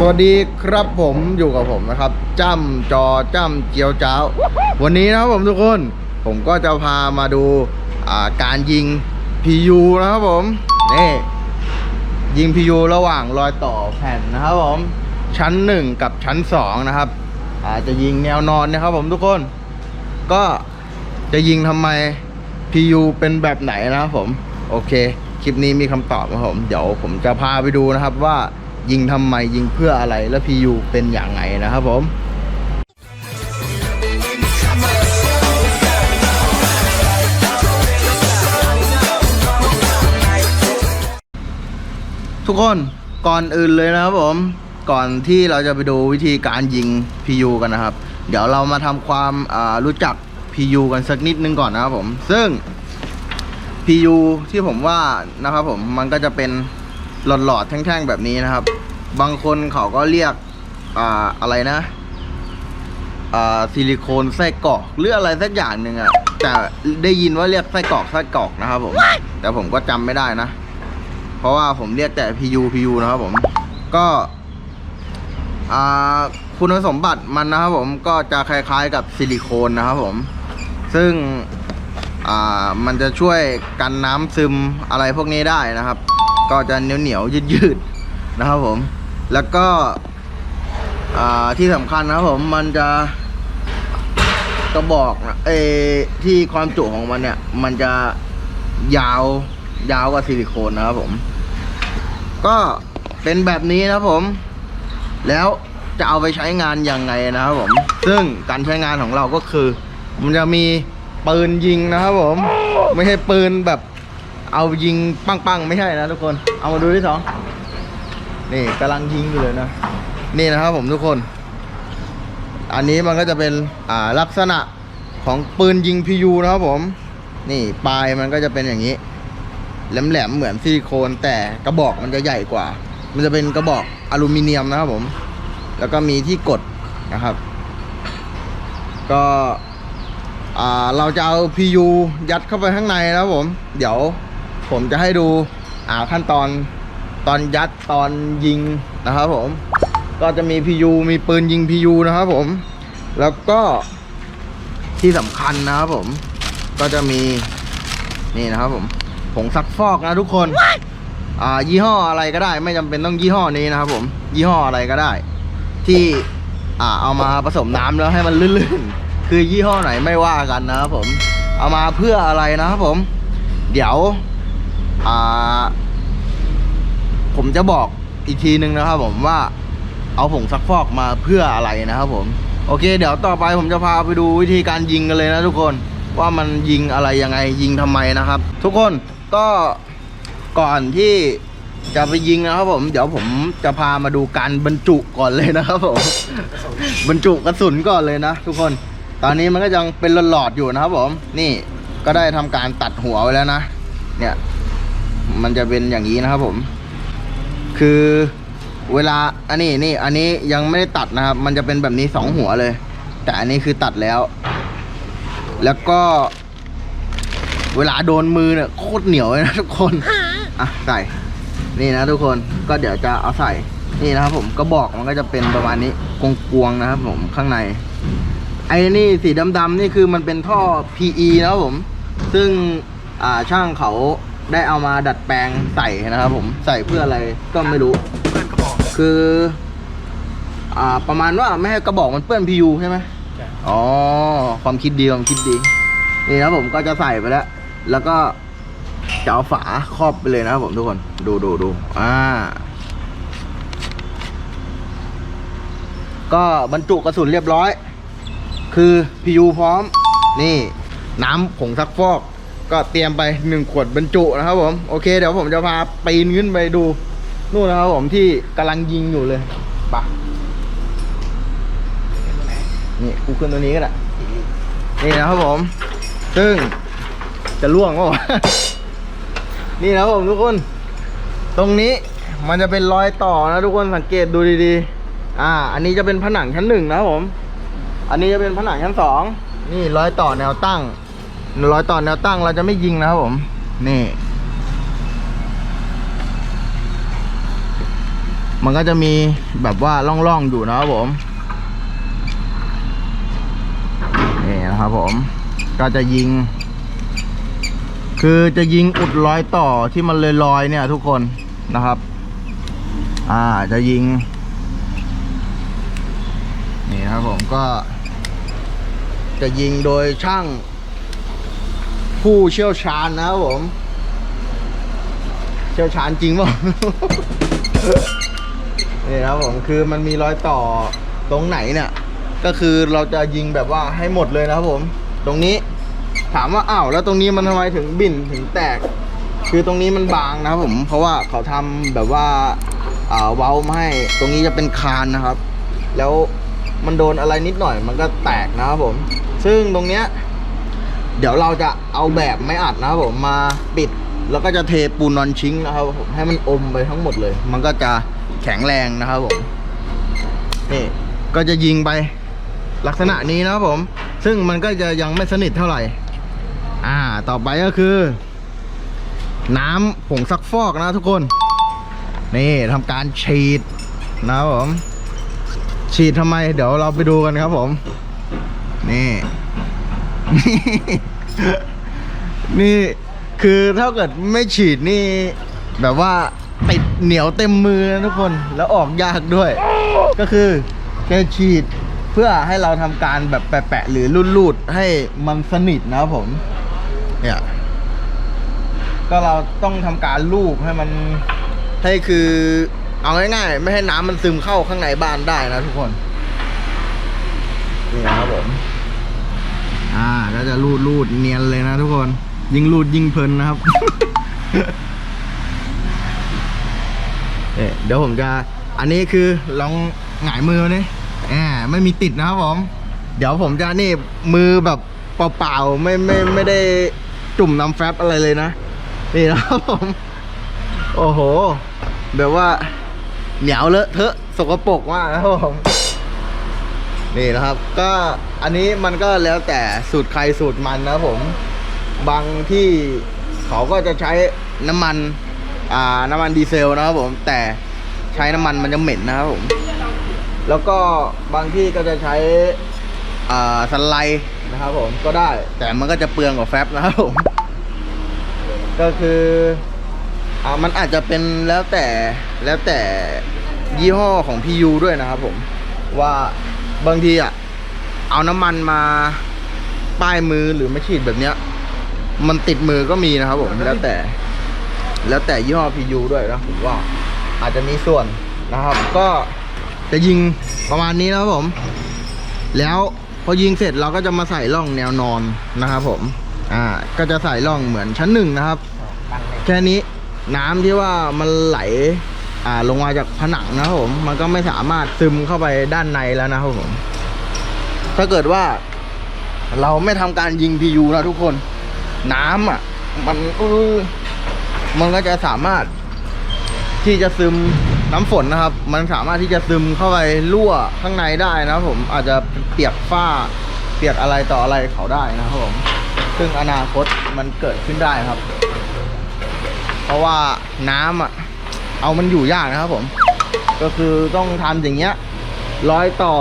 สวัสดีครับผมอยู่กับผมนะครับจ้ำจอจ้ำเจียวเจ้า วันนี้นะครับผมทุกคน ผมก็จะพามาดูาการยิง PU นะครับผมนี่ยิง PU ระหว่างรอยต่อแผ่นนะครับผมชั้น 1 กับชั้น 2 นะครับอาจจะยิงแนวนอนนะครับผมทุกคน ก็จะยิงทำไม PU เป็นแบบไหนนะครับผม โอเค คลิปนี้มีคำตอบนะครับผม เดี๋ยวผมจะพาไปดูนะครับว่า ยิงทำไมยิงเพื่ออะไรและ PU เป็นอย่างไงนะครับผมทุกคนก่อนอื่นเลยนะครับผม ก่อนที่เราจะไปดูวิธีการยิง PU กันนะครับ เดี๋ยวเรามาทำความรู้จัก PU กันสักนิดนึงก่อนนะครับผม ซึ่ง PU ที่ผมว่านะครับผมมันก็จะเป็นหลอดๆแท่งๆแบบนี้นะครับ บางคนเขาก็เรียกอ่าอะไรนะอ่าซิลิโคนไส้กรอกหรืออะไรสักอย่างหนึ่งอะแต่ได้ยินว่าเรียกไส้กรอกไส้กรอกนะครับผมแต่ผมก็จำไม่ได้นะ เพราะว่าผมเรียกแต่ PU PU นะครับผมก็อ่าคุณสมบัติมันนะครับผมก็จะคล้ายๆกับซิลิโคนนะครับผม ซึ่งอ่ามันจะช่วยกันน้ำซึมอะไรพวกนี้ได้นะครับ ก็จะเหนียวเหนียวยืดยืดๆนะครับผม แล้วก็ที่สำคัญนะครับผมมันจะกระบอกนะเออที่ความจุของมันเนี่ย มันจะยาวยาวกว่าซิลิโคนนะครับผม ก็เป็นแบบนี้นะครับผม แล้วจะเอาไปใช้งานยังไงนะครับผม ซึ่งการใช้งานของเราก็คือ มันจะมีปืนยิงนะครับผม ไม่ใช่ปืนแบบเอายิงปังๆ ไม่ใช่นะทุกคน เอามาดูที่สอง นี่กำลังยิงอยู่เลยนะ นี่นะครับผมทุกคน อันนี้มันก็จะเป็นอ่าลักษณะของปืนยิง PU นะครับผม นี่ปลายมันก็จะเป็นอย่างนี้ แหลมๆเหมือนซิลิโคนแต่กระบอกมันจะใหญ่กว่า มันจะเป็นกระบอกอลูมิเนียมนะครับผม แล้วก็มีที่กดนะครับ ก็อ่าเราจะเอา PU ยัดเข้าไปข้างในนะครับผม เดี๋ยวผมจะให้ดูอ่าขั้นตอน ตอนยัดตอนยิงนะครับผม ก็จะมี PU มีปืนยิง PU นะครับผม แล้วก็ที่สำคัญนะครับผม ก็จะมีนี่นะครับผมผงซักฟอกนะทุกคนอ่ายี่ห้ออะไรก็ได้ ไม่จำเป็นต้องยี่ห้อนี้นะครับผม ยี่ห้ออะไรก็ได้ ที่อ่าเอามาผสมน้ำแล้วให้มันลื่นๆ คือยี่ห้อไหนไม่ว่ากันนะครับผม เอามาเพื่ออะไรนะครับผม เดี๋ยวอ่า ผมจะบอกอีกทีนึงนะครับผมว่าเอาผงซักฟอกมาเพื่ออะไรนะครับผมโอเค เดี๋ยวต่อไปผมจะพาไปดูวิธีการยิงกันเลยนะทุกคนว่ามันยิงอะไรยังไงยิงทำไมนะครับ ทุกคนก็ก่อนที่จะไปยิงนะครับผม เดี๋ยวผมจะพามาดูการบรรจุก่อนเลยนะครับผมบรรจุกระสุนก่อนเลยนะ ทุกคน ตอนนี้มันก็ยังเป็นหลอดอยู่นะครับผม นี่ก็ได้ทำการตัดหัวไว้แล้วนะ เนี่ย มันจะเป็นอย่างนี้นะครับผม คือเวลาอันนี้นี่อันนี้ยังไม่ได้ตัดนะครับ มันจะเป็นแบบนี้สองหัวเลย แต่อันนี้คือตัดแล้ว แล้วก็ เวลาโดนมือเนี่ยโคตรเหนียวเลยนะทุกคนอะใส่ นี่นะทุกคนก็เดี๋ยวจะเอาใส่ นี่นะครับผมกระบอกมันก็จะเป็นประมาณนี้กวงๆนะครับผมข้างในไอ้นี่สีดำๆนี่คือมันเป็นท่อ PE นะครับผม ซึ่งช่างเขา ได้เอามาดัดแปลงใส่นะครับผมใส่เพื่ออะไรก็ไม่รู้คือ อ่าประมาณว่าไม่ให้กระบอกมันเปื้อน PU ใช่ไหมใช่อ๋อความคิดดีความคิดดี นี่นะครับผมก็จะใส่ไปแล้ว แล้วก็จะเอาฝาครอบไปเลยนะครับผมทุกคนดูดูดูอ่า ก็บรรจุกระสุนเรียบร้อย คือ PU พร้อม นี่ น้ำผงซักฟอก ก็เตรียมไปหนึ่งขวดบรรจุนะครับผมโอเคเดี๋ยวผมจะพาปีนขึ้นไปดูนู่นนะครับผมที่กำลังยิงอยู่เลยไปะนี่กูขึ้นตัวนี้ก็ได้นี่นะครับผม ซึ่งจะล่วงก็นี่นะครับผมทุกคน ตรงนี้มันจะเป็นรอยต่อนะทุกคนสังเกตดูดีๆ อ่า อันนี้จะเป็นผนังชั้นหนึ่งนะครับผม อันนี้จะเป็นผนังชั้นสองนี่รอยต่อแนวตั้ง รอยต่อแนวตั้งเราจะไม่ยิงนะครับผม นี่ มันก็จะมีแบบว่าร่องๆอยู่นะครับผม นี่นะครับผม ก็จะยิง คือจะยิงอุดรอยต่อที่มันเลยลอยเนี่ย ทุกคนนะครับ อ่าจะยิง นี่ครับผมก็จะยิงโดยช่าง ผู้เชี่ยวชาญนะครับผม เชี่ยวชาญจริงเปล่านี่นะครับผมคือมันมีรอยต่อตรงไหนเนี่ย ก็คือเราจะยิงแบบว่าให้หมดเลยนะครับผม ตรงนี้ถามว่าอ้าวแล้วตรงนี้มันทำไมถึงบิ่นถึงแตก คือตรงนี้มันบางนะครับผม เพราะว่าเขาทำแบบว่าอ่าเว้ามาให้ตรงนี้จะเป็นคานนะครับ แล้วมันโดนอะไรนิดหน่อยมันก็แตกนะครับผม ซึ่งตรงเนี้ย เดี๋ยวเราจะเอาแบบไม่อัดนะครับผมมาปิดแล้วก็จะเทปูนนอนชิงนะครับผมให้มันอมไปทั้งหมดเลย มันก็จะแข็งแรงนะครับผมนี่ก็จะยิงไปลักษณะนี้นะครับผม ซึ่งมันก็จะยังไม่สนิทเท่าไหร่ อ่า ต่อไปก็คือ น้ำผงซักฟอกนะทุกคน นี่ทำการฉีดนะครับผม ฉีดทำไม เดี๋ยวเราไปดูกันครับผม นี่ นี่คือถ้าเกิดไม่ฉีดนี่ แบบว่าติดเหนียวเต็มมือนะทุกคนแล้วออกยากด้วย ก็คือแค่ฉีดเพื่อให้เราทำการแบบแปะๆหรือรูดๆให้มันสนิทนะครับผม เนี่ยก็เราต้องทำการลูบให้มันให้คือ เอาง่ายๆไม่ให้น้ำมันซึมเข้าข้างในบ้านได้นะทุกคน นี่นะครับผม อ่า ก็จะรูดรูดเนียนเลยนะทุกคน ยิงรูดยิงเพลินนะครับเอ๊ะเดี๋ยวผมจะ อันนี้คือลองหงายมือนี่แอบไม่มีติดนะครับผม เดี๋ยวผมจะนี่มือแบบเปล่าๆ ไม่ไม่ไม่ได้จุ่มน้ำแฟบอะไรเลยนะ นี่นะครับผม โอ้โห แบบว่าเหนียวเลอะเทอะสกปรกมากนะครับผม นี่นะครับ ก็อันนี้มันก็แล้วแต่สูตรใครสูตรมันนะผม บางที่เขาก็จะใช้น้ำมัน อ่า น้ำมันดีเซลนะครับผม แต่ใช้น้ำมันมันจะเหม็นนะครับผม แล้วก็บางที่ก็จะใช้ อ่าสไลด์นะครับผม ก็ได้ แต่มันก็จะเปลืองกว่าแฟบนะครับผม ก็คือ อ่า มันอาจจะเป็นแล้วแต่ แล้วแต่ยี่ห้อของ PU ด้วยนะครับผม ว่า บางทีอะ เอาน้ำมันมาป้ายมือหรือมาฉีดแบบเนี้ย มันติดมือก็มีนะครับผมแล้วแต่ แล้วแต่ยี่ห้อ PU ด้วยนะผมว่า อาจจะมีส่วนนะครับ ก็จะยิงประมาณนี้นะครับผม แล้วพอยิงเสร็จเราก็จะมาใส่ร่องแนวนอนนะครับผม อ่า ก็จะใส่ร่องเหมือนชั้นหนึ่งนะครับ แค่นี้น้ำที่ว่ามันไหล อ่าลงมาจากผนังนะครับผม มันก็ไม่สามารถซึมเข้าไปด้านในแล้วนะครับผม ถ้าเกิดว่า เราไม่ทำการยิง PU นะทุกคน น้ำอะ มันออมันก็จะสามารถที่จะซึมน้ำฝนนะครับ มันสามารถที่จะซึมเข้าไปรั่วข้างในได้นะครับผมอาจจะเปียกฝ้า เปียกอะไรต่ออะไรเขาได้นะครับผมซึ่งอนาคตมันเกิดขึ้นได้ครับ เพราะว่าน้ำอะ เอามันอยู่ยากนะครับผม ก็คือต้องทำอย่างเงี้ยร้อยต่อ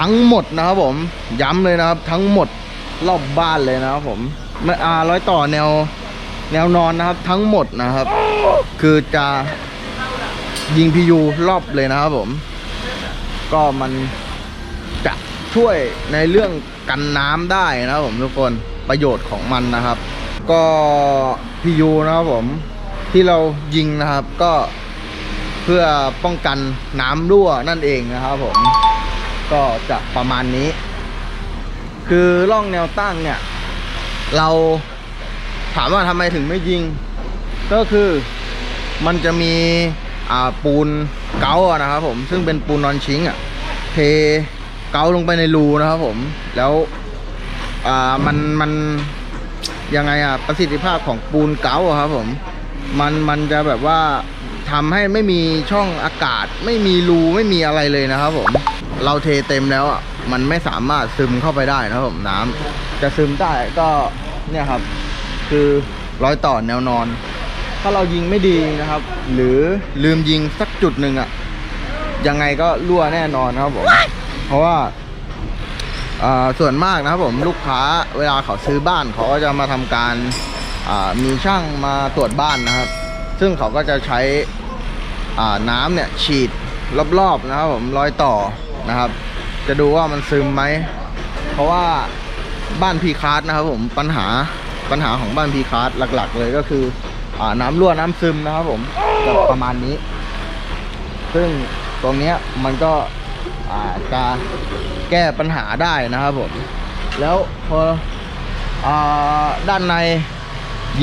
ทั้งหมดนะครับผมย้ำเลยนะครับ ทั้งหมดรอบบ้านเลยนะครับผมไม่อ่าร้อยต่อแนวแนวนอนนะครับ ทั้งหมดนะครับ คือจะยิงพียูรอบเลยนะครับผม ก็มันจะช่วยในเรื่องกันน้ำได้นะครับผมทุกคนประโยชน์ของมันนะครับ ก็พียูนะครับผม ที่เรายิงนะครับก็เพื่อป้องกันน้ำรั่วนั่นเองนะครับผมก็จะประมาณนี้ คือร่องแนวตั้งเนี่ย เราถามว่าทำไมถึงไม่ยิง ก็คือมันจะมีปูนเกาอะนะครับผมซึ่งเป็นปูนนอนชิงอะเทเกาลงไปในรูนะครับผมแล้วมันมันยังไงอะประสิทธิภาพของปูนเกาอะครับผม มันมันจะแบบว่าทำให้ไม่มีช่องอากาศ ไม่มีรูไม่มีอะไรเลยนะครับผมเราเทเต็มแล้วอะมันไม่สามารถซึมเข้าไปได้นะครับผมน้ำจะซึมได้ก็เนี่ยครับ คือร้อยต่อแนวนอน ถ้าเรายิงไม่ดีนะครับ หรือลืมยิงสักจุดหนึ่งอะยังไงก็รั่วแน่นอนครับผมเพราะว่าส่วนมากนะครับผมลูกค้าเวลาเขาซื้อบ้านเขาก็จะมาทำการ มีช่างมาตรวจบ้านนะครับ ซึ่งเขาก็จะใช้อ่าน้ำเนี่ยฉีดรอบๆนะครับผมรอยต่อนะครับ จะดูว่ามันซึมไหม เพราะว่าบ้านพีคาร์ดนะครับผมปัญหาปัญหาของบ้านพีคาร์ดหลัก ๆ เลยก็คืออาน้ำรั่วน้ำซึมนะครับผมประมาณนี้ ซึ่งตรงเนี้ยมันก็อาจะแก้ปัญหาได้นะครับผม แล้วพออด้านใน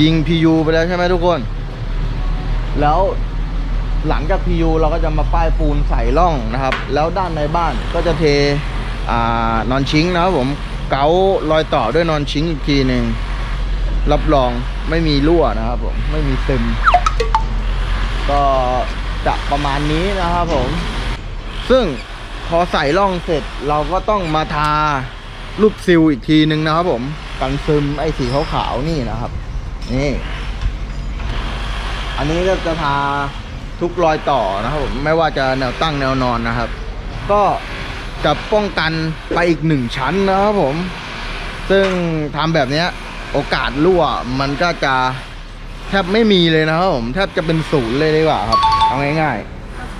ยิง PU ไปแล้วใช่ไหมทุกคน แล้วหลังจาก PU เราก็จะมาป้ายปูนใส่ร่องนะครับ แล้วด้านในบ้านก็จะเทอ่านอนชิงนะครับผมเการอยต่อด้วยนอนชิงอีกทีหนึ่งรับรองไม่มีรั่วนะครับผมไม่มีซึมก็จะประมาณนี้นะครับผม ซึ่งพอใส่ร่องเสร็จเราก็ต้องมาทารูปซิลอีกทีหนึ่งนะครับผมกันซึมไอ้สีขาวๆนี่นะครับ นี่ อันนี้ก็จะทาทุกรอยต่อนะครับผมไม่ว่าจะแนวตั้งแนวนอนนะครับ ก็จะป้องกันไปอีกหนึ่งชั้นนะครับผม ซึ่งทำแบบนี้โอกาสรั่วมันก็จะแทบไม่มีเลยนะครับผมแทบจะเป็นศูนย์เลยดีกว่าครับเอาง่าย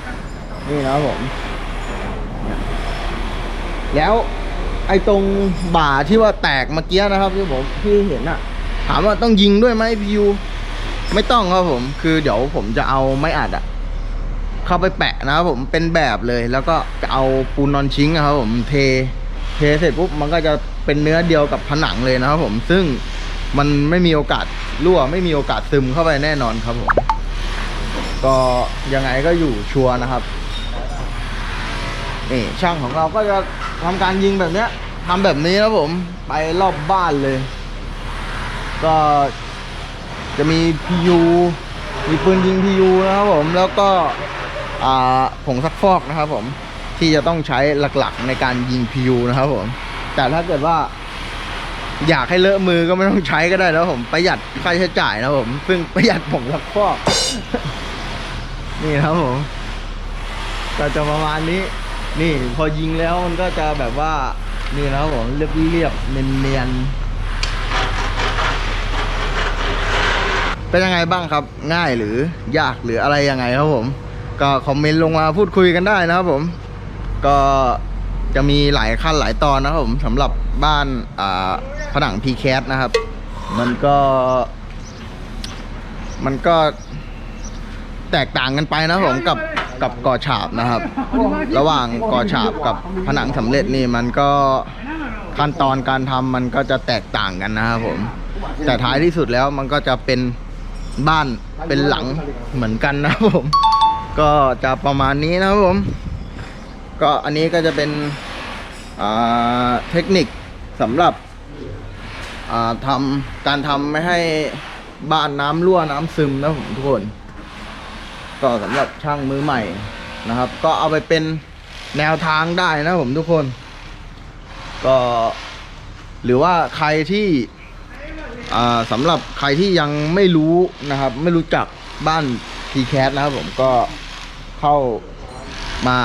ๆ นี่นะครับผม แล้วไอ้ตรงบ่าที่ว่าแตกเมื่อกี้นะครับที่ผมที่เห็นอะ ถามว่าต้องยิงด้วยไหมพิวไม่ต้องครับผม คือเดี๋ยวผมจะเอาไม้อัดอะเข้าไปแปะนะครับผมเป็นแบบเลย แล้วก็เอาปูนนอนชิงครับผมเท เทเสร็จปุ๊บมันก็จะเป็นเนื้อเดียวกับผนังเลยนะครับผม ซึ่งมันไม่มีโอกาสรั่วไม่มีโอกาสซึมเข้าไปแน่นอนครับผม ก็ยังไงก็อยู่ชัวร์นะครับนี่ช่างของเราก็จะทำการยิงแบบเนี้ยทำแบบนี้นะครับผม ไปรอบบ้านเลย ก็จะมี PU มีปืนยิง PU นะครับผมแล้วก็ผงซักฟอกนะครับผมที่จะต้องใช้หลักๆในการยิง PU นะครับผมแต่ถ้าเกิดว่า อยากให้เลอะมือก็ไม่ต้องใช้ก็ได้แล้วผมประหยัดค่าใช้จ่ายนะผมซึ่งประหยัดผงซักฟอก นี่นะครับผมก็จะประมาณนี้ นี่พอยิงแล้วมันก็จะแบบว่านี่นะครับผมเรียบๆเนียนๆ เป็นยังไงบ้างครับง่ายหรือยากหรืออะไรยังไงครับผม ก็คอมเมนต์ลงมาพูดคุยกันได้นะครับผม ก็จะมีหลายขั้นหลายตอนนะครับผมสำหรับบ้านผนัง p c a t นะครับ มันก็ มันก็แตกต่างกันไปนะครับผมกับกับก่อฉาบนะครับ ระหว่างก่อฉาบกับผนังสำเร็จนี่มันก็ขั้นตอนการทำมันก็จะแตกต่างกันนะครับผม แต่ท้ายที่สุดแล้วมันก็จะเป็น บ้านเป็นหลังเหมือนกันนะครับผม ก็จะประมาณนี้นะครับผม ก็อันนี้ก็จะเป็นเทคนิคสำหรับทำการทำไม่ให้บ้านน้ำรั่วน้ำซึมนะผมทุกคน ก็สำหรับช่างมือใหม่นะครับ ก็เอาไปเป็นแนวทางได้นะผมทุกคน ก็หรือว่าใครที่ สำหรับใครที่ยังไม่รู้นะครับ ไม่รู้จักบ้าน p c a t นะครับผมก็เข้ามา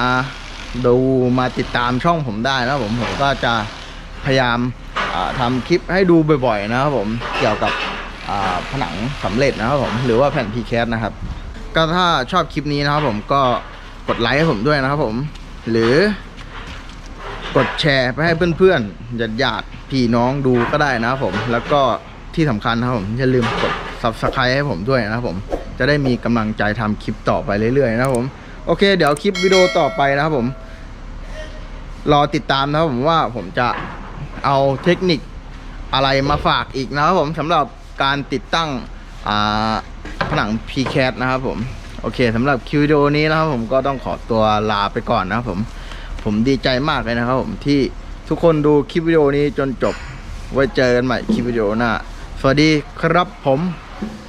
ดูมาติดตามช่องผมได้นะครับผมผมก็จะพยายามทำคลิปให้ดูบ่อยๆนะครับผมเกี่ยวกับผนังสำเร็จนะครับผมหรือว่าแผ่น p c a t นะครับ ก็ถ้าชอบคลิปนี้นะครับผมก็กดไลค์ให้ผมด้วยนะครับผมหรือกดแชร์ไปให้เพื่อนๆญาติๆพี่น้องดูก็ได้นะครับผมแล้วก็ ที่สำคัญนะครับผมอย่าลืมกด subscribe ให้ผมด้วยนะครับผมจะได้มีกำลังใจทำคลิปต่อไปเรื่อยๆนะครับผมโอเค เดี๋ยวคลิปวิดีโอต่อไปนะครับผม รอติดตามนะครับผมว่าผมจะเอาเทคนิคอะไรมาฝากอีกนะครับผมสำหรับการติดตั้งผนัง p c a t นะครับผมโอเคสำหรับคลิปวิดีโอนี้นะครับผมก็ต้องขอตัวลาไปก่อนนะครับผมผมดีใจมากเลยนะครับผมที่ทุกคนดูคลิปวิดีโอนี้จนจบไว้เจอกันใหม่คลิปวิดีโอหน้า สวัสดีครับผม